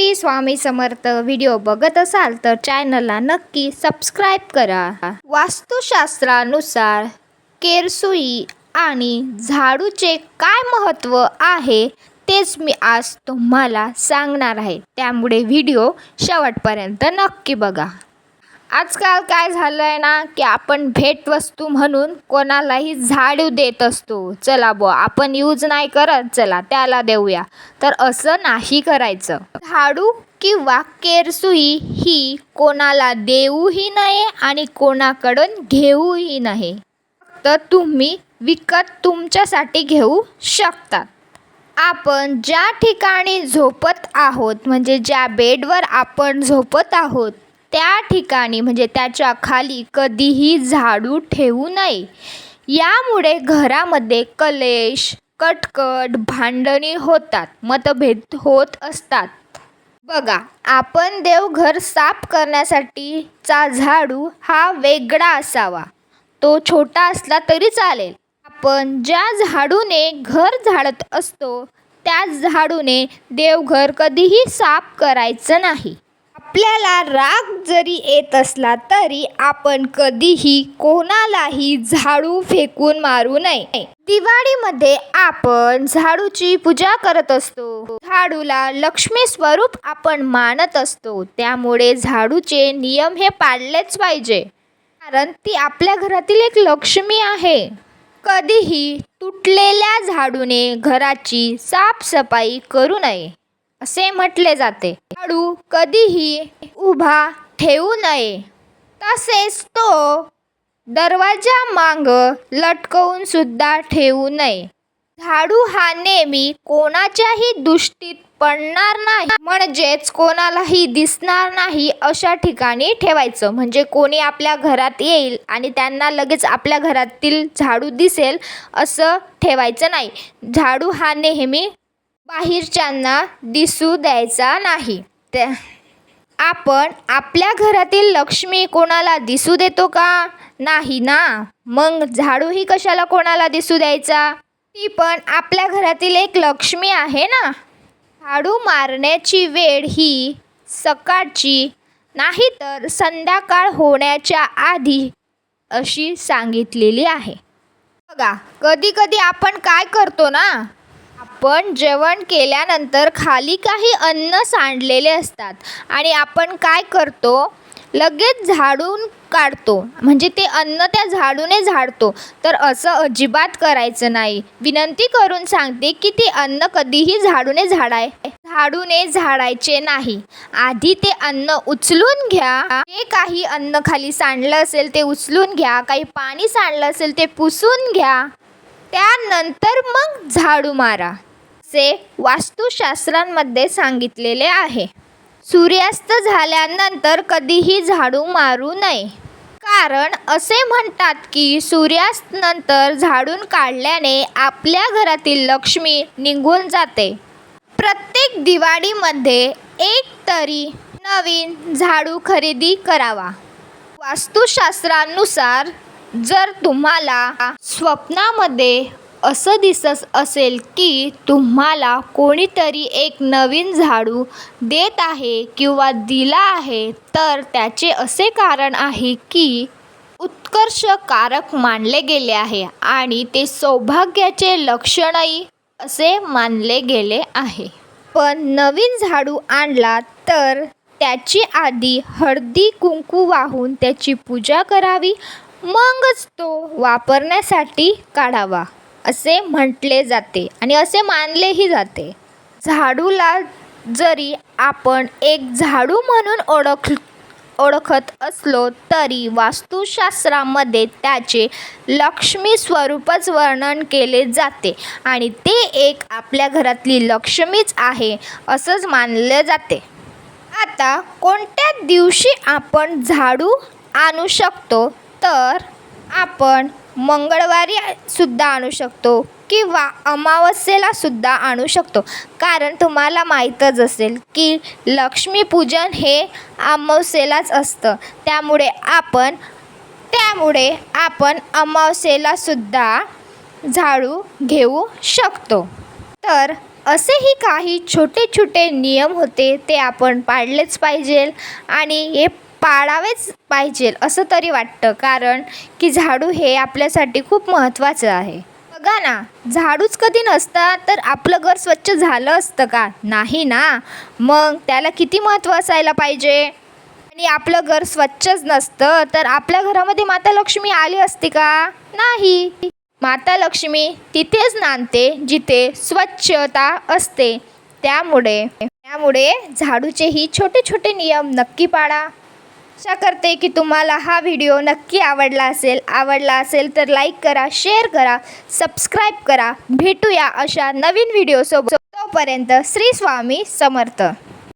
Shri Swami Samarth video बघत असाल तर चॅनलला नक्की सबस्क्राईब करा. वास्तुशास्त्रानुसार केरसुई आणि झाडूचे काय महत्त्व आहे तेच मी आज तुम्हाला सांगणार आहे. त्यामुळे व्हिडिओ शेवटपर्यंत नक्की बघा. आजकाल काय झालं आहे ना की आपण भेटवस्तू म्हणून कोणालाही झाडू देत असतो. चला बुवा आपण यूज नाही करत चला त्याला देऊया. तर असं नाही करायचं. झाडू किंवा केरसुई ही कोणाला देऊही नये आणि कोणाकडून घेऊही नये. तर तुम्ही विकत तुमच्यासाठी घेऊ शकता. आपण ज्या ठिकाणी झोपत आहोत म्हणजे ज्या बेडवर आपण झोपत आहोत त्या ठिकाणी म्हणजे त्याच्याखाली कधीही झाडू ठेवू नये. यामुळे घरामध्ये कलेश कटकट भांडणी होतात मतभेद होत असतात. बघा आपण देवघर साफ करण्यासाठीचा झाडू हा वेगळा असावा. तो छोटा असला तरी चालेल. आपण ज्या झाडूने घर झाडत असतो त्या झाडूने देवघर कधीही साफ करायचं नाही. आपल्याला राग जरी येत असला तरी आपण कधीही कोणालाही झाडू फेकून मारू नये. दिवाळीमध्ये आपण झाडूची पूजा करत असतो. झाडूला लक्ष्मी स्वरूप आपण मानत असतो. त्यामुळे झाडूचे नियम हे पाळलेच पाहिजे. कारण ती आपल्या घरातील एक लक्ष्मी आहे. कधीही तुटलेल्या झाडूने घराची साफसफाई करू नये. असे म्हटले जाते. झाडू कधीही उभा ठेवू नये. तसेच तो दरवाजा मांग लटकवून सुद्धा ठेवू नये. झाडू हा नेहमी कोणाच्याही दृष्टीत पडणार नाही. म्हणजेच कोणालाही दिसणार नाही अशा ठिकाणी ठेवायचं. म्हणजे कोणी आपल्या घरात येईल आणि त्यांना लगेच आपल्या घरातील झाडू दिसेल असं ठेवायचं नाही. झाडू हा नेहमी बाहेरच्यांना दिसू द्यायचा नाही. त्या आपण आपल्या घरातील लक्ष्मी कोणाला दिसू देतो का? नाही ना? मग झाडूही कशाला कोणाला दिसू द्यायचा? ती पण आपल्या घरातील एक लक्ष्मी आहे ना? झाडू मारण्याची वेळ ही सकाळची नाही तर संध्याकाळ होण्याच्या आधी अशी सांगितलेली आहे. बघा कधी कधी आपण काय करतो ना? आपण जेवण केल्यानंतर खाली काही अन्न सांडलेले असतात. आणि आपण काय करतो? लगेच झाडून काढतो. म्हणजे ते अन्न त्या झाडूने झाडतो. तर असं अजिबात करायचं नाही. विनंती करून सांगते की ते अन्न कधीही झाडूने झाडाय झाडूने झाडायचे नाही. आधी ते अन्न उचलून घ्या. जे काही अन्न खाली सांडलं असेल ते उचलून घ्या. काही पाणी सांडलं असेल ते पुसून घ्या. त्यानंतर मग झाडू मारा असे वास्तुशास्त्रांमध्ये सांगितलेले आहे. सूर्यास्त झाल्यानंतर कधीही झाडू मारू नये. कारण असे म्हणतात की सूर्यास्त नंतर झाडून काढल्याने आपल्या घरातील लक्ष्मी निघून जाते. प्रत्येक दिवाळीमध्ये एक तरी नवीन झाडू खरेदी करावा. वास्तुशास्त्रानुसार जर तुम्हाला स्वप्नामध्ये असं दिसत असेल की तुम्हाला कोणीतरी एक नवीन झाडू देत आहे किंवा दिला आहे तर त्याचे असे कारण आहे की उत्कर्षकारक मानले गेले आहे आणि ते सौभाग्याचे लक्षणही असे मानले गेले आहे. पण नवीन झाडू आणला तर त्याची आधी हळदी कुंकू वाहून त्याची पूजा करावी मगच तो वापरण्यासाठी काढावा असे म्हटले जाते आणि असे मानलेही जाते. झाडूला जरी आपण एक झाडू म्हणून ओळख ओळखत असलो तरी वास्तुशास्त्रामध्ये त्याचे लक्ष्मी स्वरूपच वर्णन केले जाते आणि ते एक आपल्या घरातली लक्ष्मीच आहे असंच मानले जाते. आता कोणत्या दिवशी आपण झाडू आणू शकतो? तर आपण मंगळवारी सुद्धा आणू शकतो किंवा अमावस्येला सुद्धा आणू शकतो. कारण तुम्हाला माहीतच असेल की लक्ष्मीपूजन हे अमावस्येलाच असतं. त्यामुळे आपण त्यामुळे आपण अमावस्येला सुद्धा झाडू घेऊ शकतो. तर असेही काही छोटे छोटे नियम होते ते आपण पाळलेच पाहिजे आणि हे पाळावेच पाहिजे असं तरी वाटतं. कारण की झाडू हे आपल्यासाठी खूप महत्त्वाचं आहे. बघा ना झाडूच कधी नसता तर आपलं घर स्वच्छ झालं असतं का? नाही ना. मग त्याला किती महत्त्व असायला पाहिजे? आणि आपलं घर स्वच्छच नसतं तर आपल्या घरामध्ये माता लक्ष्मी आली असती का? नाही. माता लक्ष्मी तिथेच नांदते जिथे स्वच्छता असते. त्यामुळे त्यामुळे झाडूचे ही छोटे छोटे नियम नक्की पाळा. आशा करते की तुम्हाला हा व्हिडिओ नक्की आवडला असेल. आवडला असेल तर लाईक करा शेअर करा सबस्क्राईब करा. भेटूया अशा नवीन व्हिडिओसोबत तोपर्यंत श्री स्वामी समर्थ.